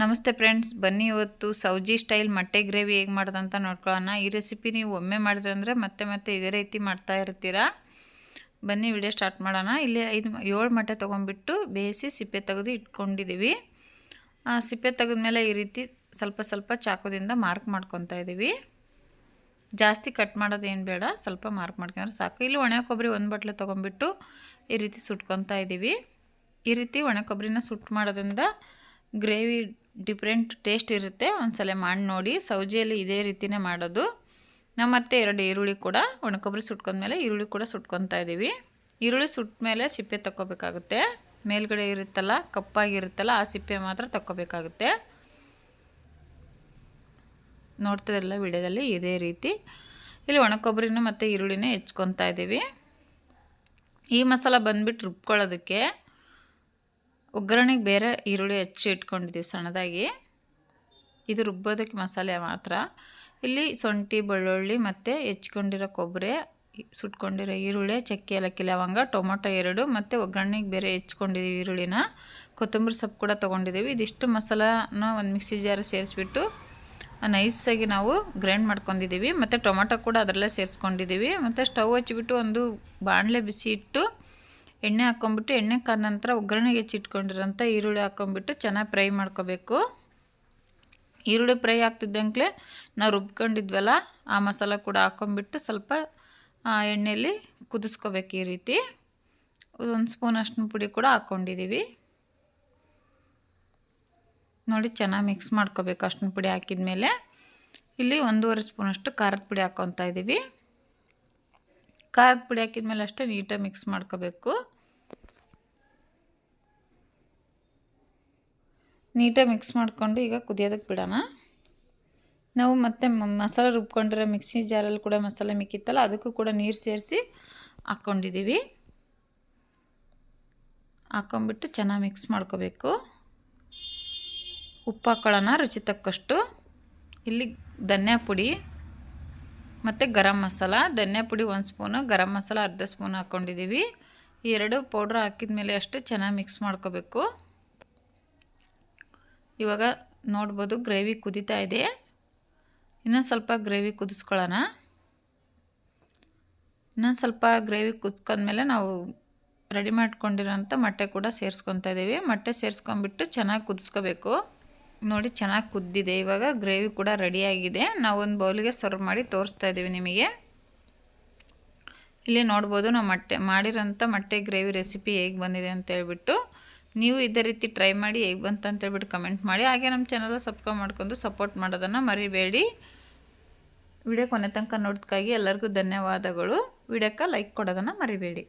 ನಮಸ್ತೆ ಫ್ರೆಂಡ್ಸ್, ಬನ್ನಿ ಇವತ್ತು ಸೌಜಿ ಸ್ಟೈಲ್ ಮೊಟ್ಟೆ ಗ್ರೇವಿ ಹೇಗೆ ಮಾಡೋದಂತ ನೋಡ್ಕೊಳ್ಳೋಣ. ಈ ರೆಸಿಪಿ ನೀವು ಒಮ್ಮೆ ಮಾಡಿದ್ರೆ ಅಂದರೆ ಮತ್ತೆ ಮತ್ತೆ ಇದೇ ರೀತಿ ಮಾಡ್ತಾ ಇರ್ತೀರಾ. ಬನ್ನಿ ವಿಡಿಯೋ ಸ್ಟಾರ್ಟ್ ಮಾಡೋಣ. ಇಲ್ಲಿ ಐದು ಏಳು ಮೊಟ್ಟೆ ತೊಗೊಂಡ್ಬಿಟ್ಟು ಬೇಯಿಸಿ ಸಿಪ್ಪೆ ತೆಗೆದು ಇಟ್ಕೊಂಡಿದ್ದೀವಿ ಸಿಪ್ಪೆ ತೆಗೆದ್ಮೇಲೆ ಈ ರೀತಿ ಸ್ವಲ್ಪ ಸ್ವಲ್ಪ ಚಾಕುದಿಂದ ಮಾರ್ಕ್ ಮಾಡ್ಕೊತಾ ಇದ್ದೀವಿ ಜಾಸ್ತಿ ಕಟ್ ಮಾಡೋದೇನು ಬೇಡ, ಸ್ವಲ್ಪ ಮಾರ್ಕ್ ಮಾಡ್ಕೊಂಡ್ರೆ ಸಾಕು. ಇಲ್ಲಿ ಒಣ ಕೊಬ್ಬರಿ ಒಂದು ಬಟ್ಲೆ ತೊಗೊಂಡ್ಬಿಟ್ಟು ಈ ರೀತಿ ಸುಟ್ಕೊತಾ ಇದ್ದೀವಿ ಈ ರೀತಿ ಒಣ ಕೊಬ್ಬರಿನ ಸುಟ್ಟು ಮಾಡೋದ್ರಿಂದ ಗ್ರೇವಿ ಡಿಫ್ರೆಂಟ್ ಟೇಸ್ಟ್ ಇರುತ್ತೆ. ಒಂದ್ಸಲ ಮಾಡಿ ನೋಡಿ. ಸೌಜಿಯಲ್ಲಿ ಇದೇ ರೀತಿಯೇ ಮಾಡೋದು. ನಾವು ಮತ್ತೆ ಎರಡು ಈರುಳ್ಳಿ ಕೂಡ, ಒಣಕೊಬ್ಬರಿ ಸುಟ್ಕೊಂಡ್ಮೇಲೆ ಈರುಳ್ಳಿ ಕೂಡ ಸುಟ್ಕೊತಾ ಇದ್ದೀವಿ. ಈರುಳ್ಳಿ ಮೇಲೆ ಸಿಪ್ಪೆ ತಗೋಬೇಕಾಗುತ್ತೆ ಮೇಲ್ಗಡೆ ಇರುತ್ತಲ್ಲ, ಕಪ್ಪಾಗಿರುತ್ತಲ್ಲ, ಆ ಸಿಪ್ಪೆ ಮಾತ್ರ ತಗೋಬೇಕಾಗುತ್ತೆ ನೋಡ್ತಿದ್ರಲ್ಲ ವಿಡಿಯೋದಲ್ಲಿ ಇದೇ ರೀತಿ. ಇಲ್ಲಿ ಒಣಕೊಬ್ಬರಿನೂ ಮತ್ತು ಈರುಳ್ಳಿನೇ ಹೆಚ್ಕೊತಾ ಇದ್ದೀವಿ. ಈ ಮಸಾಲ ಬಂದುಬಿಟ್ಟು ರುಬ್ಕೊಳ್ಳೋದಕ್ಕೆ ಒಗ್ಗರಣೆಗೆ ಬೇರೆ ಈರುಳ್ಳಿ ಹೆಚ್ಚಿ ಇಟ್ಕೊಂಡಿದ್ದೀವಿ ಸಣ್ಣದಾಗಿ. ಇದು ರುಬ್ಬೋದಕ್ಕೆ ಮಸಾಲೆ ಮಾತ್ರ. ಇಲ್ಲಿ ಶುಂಠಿ, ಬೆಳ್ಳುಳ್ಳಿ ಮತ್ತು ಹೆಚ್ಕೊಂಡಿರೋ ಕೊಬ್ಬರಿ, ಸುಟ್ಕೊಂಡಿರೋ ಈರುಳ್ಳಿ, ಚಕ್ಕೆ, ಏಲಕ್ಕಿ, ಲವಂಗ, ಟೊಮೊಟೊ ಎರಡು ಮತ್ತು ಒಗ್ಗರಣೆಗೆ ಬೇರೆ ಹೆಚ್ಕೊಂಡಿದ್ದೀವಿ ಈರುಳ್ಳಿನ. ಕೊತ್ತಂಬರಿ ಸೊಪ್ಪು ಕೂಡ ತೊಗೊಂಡಿದ್ದೀವಿ. ಇದಿಷ್ಟು ಮಸಾಲಾನ ಒಂದು ಮಿಕ್ಸಿ ಜಾರ ಸೇರಿಸ್ಬಿಟ್ಟು ನೈಸಾಗಿ ನಾವು ಗ್ರೈಂಡ್ ಮಾಡ್ಕೊಂಡಿದ್ದೀವಿ. ಮತ್ತು ಟೊಮೊಟೊ ಕೂಡ ಅದರಲ್ಲೇ ಸೇರಿಸ್ಕೊಂಡಿದ್ದೀವಿ. ಮತ್ತು ಸ್ಟವ್ ಹಚ್ಚಿಬಿಟ್ಟು ಒಂದು ಬಾಣಲೆ ಬಿಸಿ ಇಟ್ಟು ಎಣ್ಣೆ ಹಾಕ್ಕೊಂಬಿಟ್ಟು ಎಣ್ಣೆ ಕಾದ ನಂತರ ಒಗ್ಗರಣೆಗೆ ಹೆಚ್ಚಿಟ್ಕೊಂಡಿರೋಂಥ ಈರುಳ್ಳಿ ಹಾಕ್ಕೊಂಬಿಟ್ಟು ಚೆನ್ನಾಗಿ ಫ್ರೈ ಮಾಡ್ಕೋಬೇಕು. ಈರುಳ್ಳಿ ಫ್ರೈ ಆಗ್ತಿದ್ದಂಗೆ ನಾವು ರುಬ್ಕೊಂಡಿದ್ವಲ್ಲ, ಆ ಮಸಾಲ ಕೂಡ ಹಾಕ್ಕೊಂಬಿಟ್ಟು ಸ್ವಲ್ಪ ಎಣ್ಣೆಯಲ್ಲಿ ಕುದಿಸ್ಕೋಬೇಕು ಈ ರೀತಿ. ಒಂದು ಸ್ಪೂನ್ ಅಷ್ಟು ಪುಡಿ ಕೂಡ ಹಾಕ್ಕೊಂಡಿದ್ದೀವಿ ನೋಡಿ ಚೆನ್ನಾಗಿ ಮಿಕ್ಸ್ ಮಾಡ್ಕೋಬೇಕು ಅಷ್ಟು ಪುಡಿ ಹಾಕಿದ ಮೇಲೆ ಇಲ್ಲಿ ಒಂದೂವರೆ ಸ್ಪೂನಷ್ಟು ಖಾರದ ಪುಡಿ ಹಾಕ್ಕೊತಾ ಇದ್ದೀವಿ ಖಾರದ ಪುಡಿ ಹಾಕಿದ ಮೇಲೆ ಅಷ್ಟೇ ನೀಟಾಗಿ ಮಿಕ್ಸ್ ಮಾಡ್ಕೋಬೇಕು. ನೀಟಾಗಿ ಮಿಕ್ಸ್ ಮಾಡಿಕೊಂಡು ಈಗ ಕುದಿಯೋದಕ್ಕೆ ಬಿಡೋಣ. ನಾವು ಮತ್ತೆ ಮಸಾಲೆ ರುಬ್ಕೊಂಡಿರೋ ಮಿಕ್ಸಿ ಜಾರಲ್ಲಿ ಕೂಡ ಮಸಾಲೆ ಮಿಕ್ಕಿತ್ತಲ್ಲ, ಅದಕ್ಕೂ ಕೂಡ ನೀರು ಸೇರಿಸಿ ಹಾಕ್ಕೊಂಡಿದ್ದೀವಿ. ಹಾಕ್ಕೊಂಬಿಟ್ಟು ಚೆನ್ನಾಗಿ ಮಿಕ್ಸ್ ಮಾಡ್ಕೋಬೇಕು. ಉಪ್ಪು ಹಾಕ್ಕೊಳ್ಳೋಣ ರುಚಿ ತಕ್ಕಷ್ಟು. ಇಲ್ಲಿ ಧನ್ಯಾ ಪುಡಿ. ಮತ್ತು ಗರಂ ಮಸಾಲ, ಧನ್ಯಾ ಪುಡಿ ಒಂದು ಸ್ಪೂನು, ಗರಂ ಮಸಾಲ ಅರ್ಧ ಸ್ಪೂನ್ ಹಾಕ್ಕೊಂಡಿದ್ದೀವಿ ಈ ಎರಡು ಪೌಡ್ರ್ ಹಾಕಿದ ಮೇಲೆ ಅಷ್ಟೇ ಚೆನ್ನಾಗಿ ಮಿಕ್ಸ್ ಮಾಡ್ಕೋಬೇಕು. ಇವಾಗ ನೋಡ್ಬೋದು ಗ್ರೇವಿ ಕುದೀತಾ ಇದೆ. ಇನ್ನೊಂದು ಸ್ವಲ್ಪ ಗ್ರೇವಿ ಕುದಿಸ್ಕೊಳ್ಳೋಣ. ಇನ್ನೊಂದು ಸ್ವಲ್ಪ ಗ್ರೇವಿ ಕುದಿಸ್ಕೊಂಡ್ಮೇಲೆ ನಾವು ರೆಡಿ ಮಾಡ್ಕೊಂಡಿರೋಂಥ ಮೊಟ್ಟೆ ಕೂಡ ಸೇರಿಸ್ಕೊತಾ ಇದ್ದೀವಿ ಮೊಟ್ಟೆ ಸೇರಿಸ್ಕೊಂಬಿಟ್ಟು ಚೆನ್ನಾಗಿ ಕುದಿಸ್ಕೋಬೇಕು. ನೋಡಿ, ಚೆನ್ನಾಗಿ ಕುದ್ದಿದೆ. ಇವಾಗ ಗ್ರೇವಿ ಕೂಡ ರೆಡಿಯಾಗಿದೆ ನಾವು ಒಂದು ಬೌಲಿಗೆ ಸರ್ವ್ ಮಾಡಿ ತೋರಿಸ್ತಾ ಇದ್ದೀವಿ ನಿಮಗೆ. ಇಲ್ಲಿ ನೋಡ್ಬೋದು, ನಾವು ಮೊಟ್ಟೆ, ಮಾಡಿರೋಂಥ ಮೊಟ್ಟೆ ಗ್ರೇವಿ ರೆಸಿಪಿ ಹೇಗೆ ಬಂದಿದೆ ಅಂತ ಹೇಳ್ಬಿಟ್ಟು. ನೀವು ಇದೇ ರೀತಿ ಟ್ರೈ ಮಾಡಿ ಹೇಗೆ ಬಂತ ಅಂತೇಳ್ಬಿಟ್ಟು ಕಮೆಂಟ್ ಮಾಡಿ. ಹಾಗೆ ನಮ್ಮ ಚಾನಲ್ ಸಬ್ಸ್ಕ್ರೈಬ್ ಮಾಡ್ಕೊಂಡು ಸಪೋರ್ಟ್ ಮಾಡೋದನ್ನು ಮರಿಬೇಡಿ. ವಿಡಿಯೋ ಕೊನೆ ತನಕ ನೋಡೋದಕ್ಕಾಗಿ ಎಲ್ಲರಿಗೂ ಧನ್ಯವಾದಗಳು. ವಿಡಿಯೋಕ್ಕೆ ಲೈಕ್ ಕೊಡೋದನ್ನು ಮರಿಬೇಡಿ.